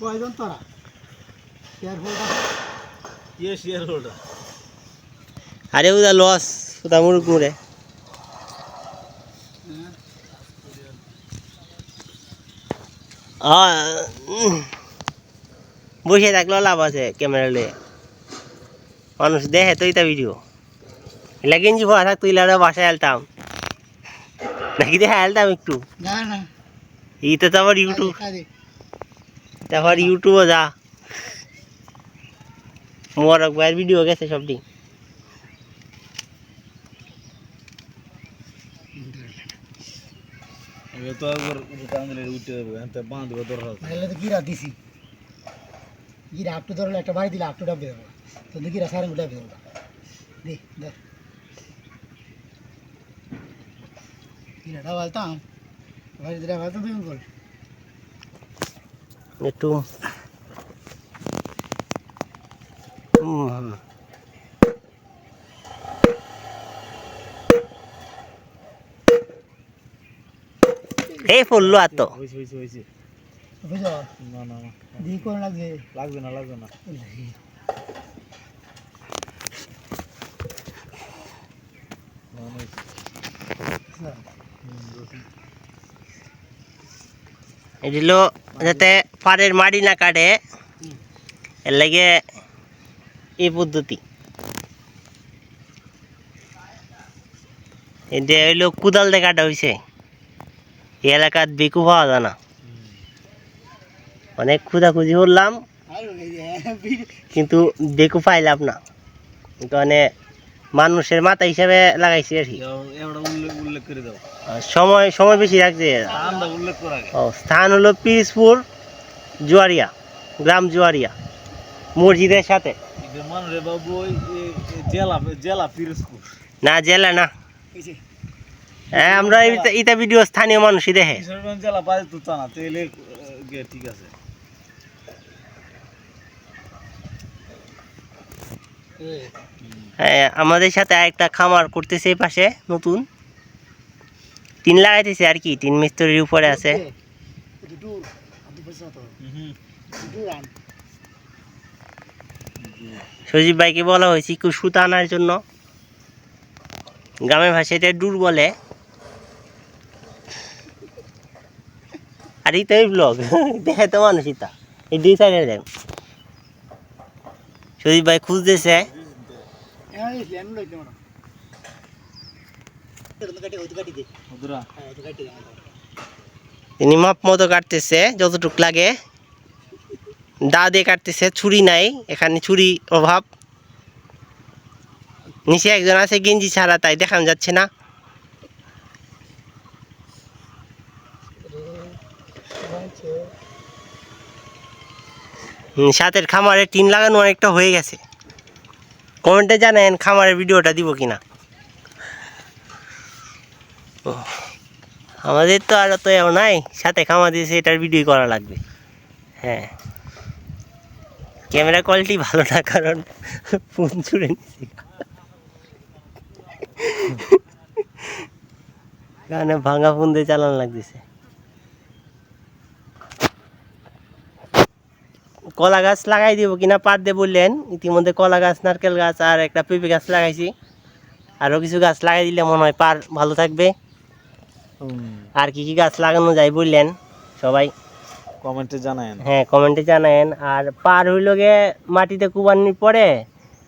কয়জন তোরা। Shareholder কে শেয়ার হোল্ডার আরে উদা লস উদা মুরুক মুড়ে বসে থাকলেও লাভ আছে ক্যামেরা লিয়ে মানুষ দেখে তো ইতা ভিডিও এলা গেঞ্জি ভরা থাকতো ইলারা বাসায় আলতাম। নাকি দেখে আলতাম একটু। না না। ইতে তো আবার ইউটিউব তারপর ইউটিউবও যা। মোবারক ভাইয়ের ভিডিও গেছে সবটি এ তো একবার উঠে আঙুলে উঠে যাবে এতে বাঁধ দেবে দরকার তাহলে তো গিরা দিছি। গিরা একটু ধরলে একটা বাড়ি দিলে একটু ডাববে দেবো তো গিরা সারেন ডাববে দেবো দে ধর। গিরাটা বলতাম বাড়ি দিলে বলতাম তুমি বল। একটু হুম। এই পড়ল আর তো হয়েছে হয়েছে হয়েছে বুঝো না না না দিয়ে কোন লাগবে লাগবে না লাগবে না না, না, এগুলো যাতে পাড়ের মাটি না কাটে। এর লাগে এই পদ্ধতি। এটা হইল কুদাল দিয়ে কাটা হয়েছে এই এলাকার বেকু পাওয়া যায় না। অনেক খুঁজাখুঁজি করলাম কিন্তু বেকু পাইলাম না। মানে মানুষের মাথা হিসাবে লাগাইছি আর কি। সময় সময় বেশি লাগছে ও স্থান হলো পিসপুর জুয়ারিয়া গ্রাম জুয়ারিয়া মসজিদের সাথে এটা না জেলা না হ্যাঁ আমরা ইতা ভিডিও স্থানীয় মানুষই দেখে জেলা বাইরে তো না তাহলে ঠিক আছে হ্যাঁ, আমাদের সাথে আরেকটা খামার করতেছে এই পাশে নতুন টিন লাগাইতেছে আর কি টিন মিস্ত্রির উপরে আছে সজীব ভাইকে বলা হয়েছে একটু সুতা আনার জন্য। গ্রামের ভাষায় এটা ডুর বলে। আর ইতা এই ব্লগ দেখে তো মানুষ ইতা এই দুই সাইডে দেখ সজীব ভাই খুঁজতেছে। কাটি কাটি দে হ্যাঁ কাটি তিনি মাপ মতো কাটতেছে যতটুক লাগে। দা দিয়ে কাটতেছে ছুরি নাই এখানে ছুরি অভাব। নিচে একজন আছে গেঞ্জি ছাড়া তাই দেখানো যাচ্ছে না। সাথের খামারে টিন লাগানো অনেকটা হয়ে গেছে। কমেন্টে জানেন খামারের ভিডিওটা দিব কিনা। ও, আমাদের তো আর তো এও নাই, সাথে খামা দিয়েছে এটার ভিডিও করা লাগবে। হ্যাঁ। ক্যামেরা কোয়ালিটি ভালো না, কারণ ফোন ছুড়ে নিছি। কারণে ভাঙা ফোন দিয়ে চালানো লাগতেছে। কলা গাছ লাগাই দিব কিনা পাট দিয়ে বললেন, ইতিমধ্যে কলা গাছ, নারকেল গাছ আর একটা পেঁপে গাছ লাগাইছি। আরও কিছু গাছ লাগাই দিলে মনে হয় পার ভালো থাকবে। আর কি কি গাছ লাগানো যায় বললেন? সবাই। কমেন্টে জানায়েন। হ্যাঁ কমেন্টে জানায়েন। আর পার হইল গে মাটিতে কুবানির পরে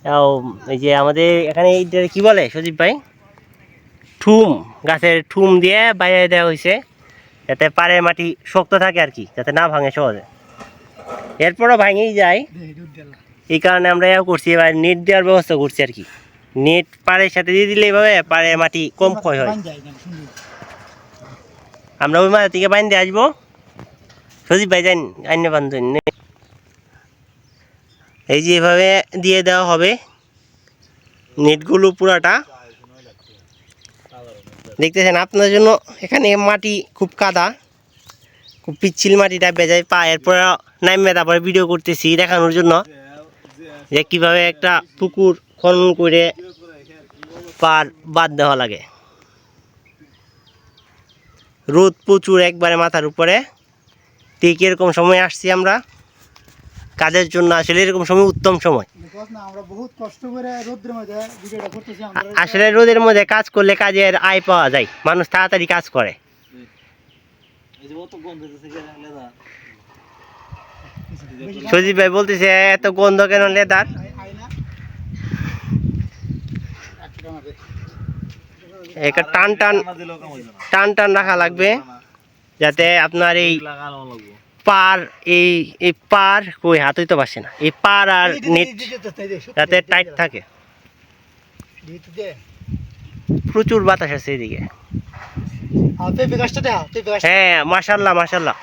ও, এই যে আমাদের এখানে এইটা কি বলে সজীব ভাই? ঠুম গাছের ঠুম দিয়ে বাইরে দেওয়া হয়েছে যাতে পাড়ের মাটি শক্ত থাকে আর কি যাতে না ভাঙে সহজে। এরপরও ভাঙেই যায়। এই কারণে আমরা এও করছি এবার নেট দেওয়ার ব্যবস্থা করছি আর কি। নেট পাড়ের সাথে দিয়ে দিলে এইভাবে পাড়ের মাটি কম ক্ষয় হয় বান যায় না সুন্দর আমরা ওই মাথা থেকে বাইন্দে আসব। সজীব ভাই, যান, আইন বান্ধব এই যে এভাবে দিয়ে দেওয়া হবে নেটগুলো পুরাটা। দেখতেছেন, আপনার জন্য এখানে মাটি খুব কাদা, খুব পিচ্ছিল মাটিটা বেজায় পা এরপর নামে তারপরে ভিডিও করতেছি দেখানোর জন্য। যে কীভাবে একটা পুকুর খনন করে পার বাদ দেওয়া লাগে। রোদ প্রচুর একবারে মাথার উপরে। ঠিক এরকম সময় আসছি আমরা। কাজের জন্য আসলে এরকম সময় উত্তম সময়। বিকজ না আমরা বহুত কষ্ট করে রোদ্রের মধ্যে ভিডিওটা করতেছি আ- আমরা আসলে রোদের মধ্যে কাজ করলে কাজের আয় পাওয়া যায়। মানুষ তাড়াতাড়ি কাজ করে। সজীব ভাই বলতেছে এত গন্ধ কেন লেদার আইনা একশো টাকা দে। একটা টান টান টান টান রাখা লাগবে। যাতে আপনার এই পার এই এই পার কই হাতই তো পারছে না। এই পার আর নেট যাতে টাইট থাকে। প্রচুর বাতাস আছে এদিকে হ্যাঁ মাশাল্লাহ মাশাল্লাহ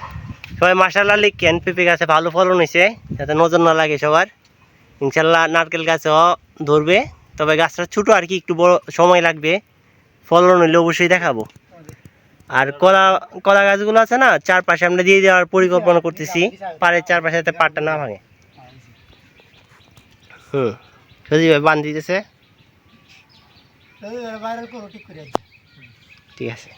সবাই মাশাল্লাহ লিখেন পেঁপে গাছে ভালো ফলন হয়েছে যাতে নজর না লাগে সবার। ইনশাল্লাহ নারকেল গাছও ধরবে তবে গাছটা ছোটো আর কি একটু বড় সময় লাগবে। ফলন হলে অবশ্যই দেখাবো। আর কলা কলা গাছগুলো আছে না চারপাশে আমরা দিয়ে দেওয়ার পরিকল্পনা করতেছি পাড়ের চারপাশে যাতে পাড়টা না ভাঙে। হুম সজি ভাই বান দিতেছে। ঠিক আছে।